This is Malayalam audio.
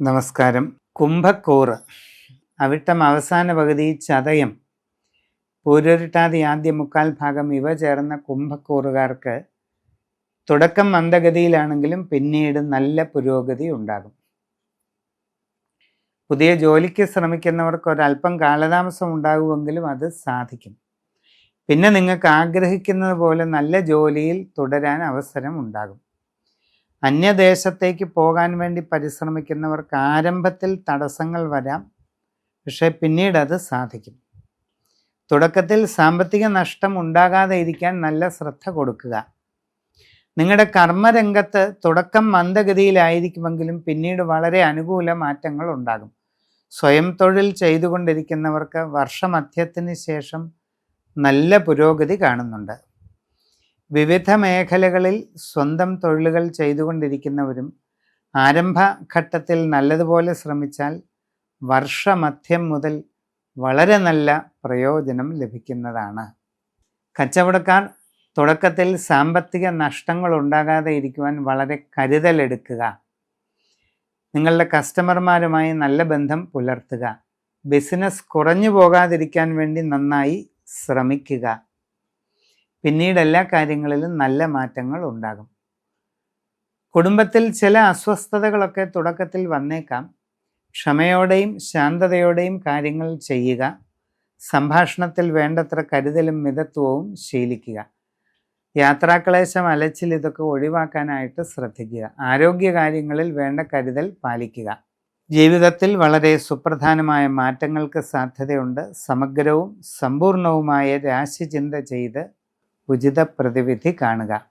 നമസ്കാരം. കുംഭക്കൂറ്. അവിട്ടം അവസാന പകുതി ചതയം. പൂരൊരുട്ടാതി ആദ്യ മുക്കാൽ ഭാഗം ഇവ ചേർന്ന കുംഭക്കൂറുകാർക്ക് തുടക്കം മന്ദഗതിയിലാണെങ്കിലും പിന്നീട് നല്ല പുരോഗതി ഉണ്ടാകും. പുതിയ ജോലിക്ക് ശ്രമിക്കുന്നവർക്ക് ഒരല്പം കാലതാമസം ഉണ്ടാകുമെങ്കിലും അത് സാധിക്കും. പിന്നെ നിങ്ങൾക്ക് ആഗ്രഹിക്കുന്നത് പോലെ നല്ല ജോലിയിൽ തുടരാൻ അവസരം ഉണ്ടാകും. അന്യദേശത്തേക്ക് പോകാൻ വേണ്ടി പരിശ്രമിക്കുന്നവർക്ക് ആരംഭത്തിൽ തടസ്സങ്ങൾ വരാം പക്ഷേ പിന്നീട് അത് സാധിക്കും. തുടക്കത്തിൽ സാമ്പത്തിക നഷ്ടം ഉണ്ടാകാതെ ഇരിക്കാൻ നല്ല ശ്രദ്ധ കൊടുക്കുക. നിങ്ങളുടെ കർമ്മരംഗത്ത് തുടക്കം മന്ദഗതിയിലായിരിക്കുമെങ്കിലും പിന്നീട് വളരെ അനുകൂല മാറ്റങ്ങൾ ഉണ്ടാകും. സ്വയം തൊഴിൽ ചെയ്തുകൊണ്ടിരിക്കുന്നവർക്ക് വർഷമധ്യത്തിന് ശേഷം നല്ല പുരോഗതി കാണുന്നുണ്ട്. വിവിധ മേഖലകളിൽ സ്വന്തം തൊഴിലുകൾ ചെയ്തുകൊണ്ടിരിക്കുന്നവരും ആരംഭഘട്ടത്തിൽ നല്ലതുപോലെ ശ്രമിച്ചാൽ വർഷമധ്യം മുതൽ വളരെ നല്ല പ്രയോജനം ലഭിക്കുന്നതാണ്. കച്ചവടക്കാർ തുടക്കത്തിൽ സാമ്പത്തിക നഷ്ടങ്ങൾ ഉണ്ടാകാതെ ഇരിക്കുവാൻ വളരെ കരുതലെടുക്കുക. നിങ്ങളുടെ കസ്റ്റമർമാരുമായി നല്ല ബന്ധം പുലർത്തുക. ബിസിനസ് കുറഞ്ഞു പോകാതിരിക്കാൻ വേണ്ടി നന്നായി ശ്രമിക്കുക. പിന്നീട് എല്ലാ കാര്യങ്ങളിലും നല്ല മാറ്റങ്ങൾ ഉണ്ടാകും. കുടുംബത്തിൽ ചില അസ്വസ്ഥതകളൊക്കെ തുടക്കത്തിൽ വന്നേക്കാം. ക്ഷമയോടെയും ശാന്തതയോടെയും കാര്യങ്ങൾ ചെയ്യുക. സംഭാഷണത്തിൽ വേണ്ടത്ര കരുതലും മിതത്വവും ശീലിക്കുക. യാത്രാക്ലേശം അലച്ചിൽ ഇതൊക്കെ ഒഴിവാക്കാനായിട്ട് ശ്രദ്ധിക്കുക. ആരോഗ്യകാര്യങ്ങളിൽ വേണ്ട കരുതൽ പാലിക്കുക. ജീവിതത്തിൽ വളരെ സുപ്രധാനമായ മാറ്റങ്ങൾക്ക് സാധ്യതയുണ്ട്. സമഗ്രവും സമ്പൂർണവുമായ രാശിചിന്ത ചെയ്ത് ഉചിത പ്രതിവിധി കാണുക.